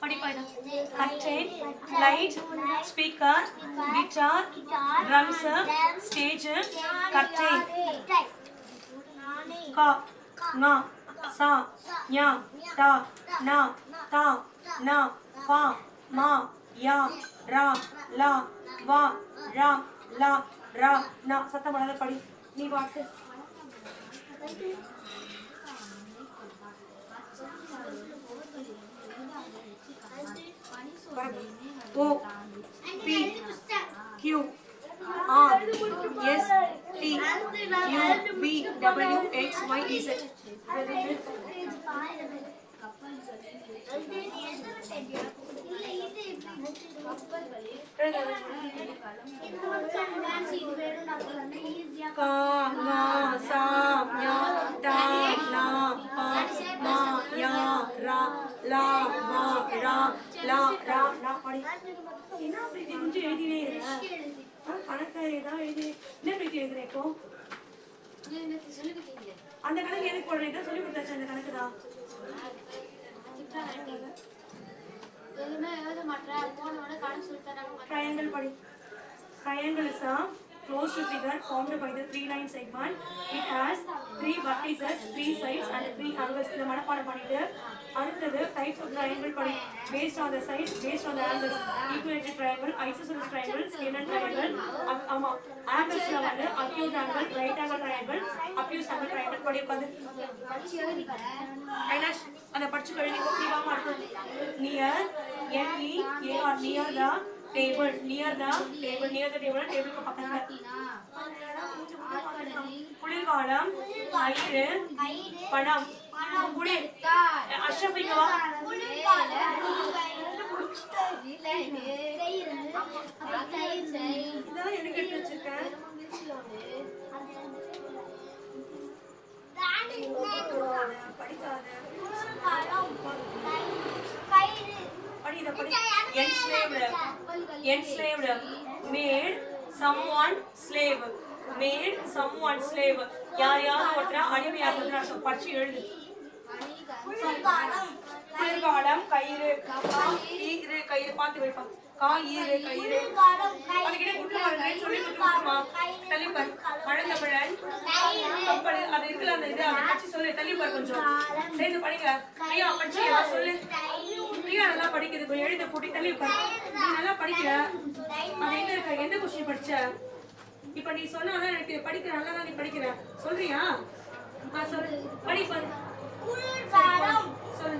படிப்பா light speaker guitar drums stage curtain க ங ச ஞ ட ந த ந ப ம ய ர ல வ ர ல சத்தம் படி. நீ பாட்டு. O S T U B W X Y का ல ர ந படி. என்ன பிரீத்தி கொஞ்சம் எழுதினே இருக்க? கணக்கு ஏதாவது எழுதி என்ன பிரீத்தி எழுதுற இப்போ? அந்த கணக்கு எதுக்கு போடுறீங்க சொல்லி கொடுத்தாச்சு அந்த கணக்கு தான்? எதுவுமே எழுத மாட்டேன். போனோட கணக்கு சொல்லி தராங்க. Triangle படி. Is a closed figure formed by the three line segment. It has three vertices, three sides and three angles. இந்த மனப்பாடம் பண்ணிட்டு அடுத்தது டைப்ஸ் ஆஃப் ட்ரையாங்கிள் படி based on the size based on the angles equilateral triangle isosceles triangle scalene triangle ஆமாம் ஆங்கிள்ஸ்ல வந்து acute angle right angle triangle obtuse angle triangle படி உட்காந்து கைலாஷ் அதை படிச்சு கழுவி ஓகேவா அடுத்தது near N A R near the table near the table near the table டேபிளுக்கு பக்கத்துல. குளிர்காலம் கயிறு பழம் குடி அஷ்ரஃப் இங்க வா. இதெல்லாம் எனக்கு எடுத்து வச்சிருக்கேன் enslaved enslaved. Made someone slave. Made someone slave. யார் யார் ஒருத்தர அடிமையாக்குறது அர்த்தம். படிச்சு எழுது. குளிர்காலம். கயிறு. ஈரு கயிறு. பார்த்து வைப்பா கா ஈரு கயிறு. அதுக்கிட்ட குட்டுமாறு சொல்லி கொடுத்துருமா தள்ளிப்பர் மழந்தமிழன் கப்பல். சொல்லு தள்ளி கொஞ்சம். சேர்ந்து படிங்க. ஐயா சொல்லு. பிரியா நல்லா படிக்கிறது கொஞ்சம் எழுத போட்டி தள்ளி நீ நல்லா படிக்கிற. அவன் எங்க எந்த கொஸ்டின் படிச்ச? இப்ப நீ சொன்னாதான் எனக்கு படிக்கிற நல்லா தான் நீ படிக்கிற. சொல்றியா? சொல்லு. படி சொல்லு. சொல்லு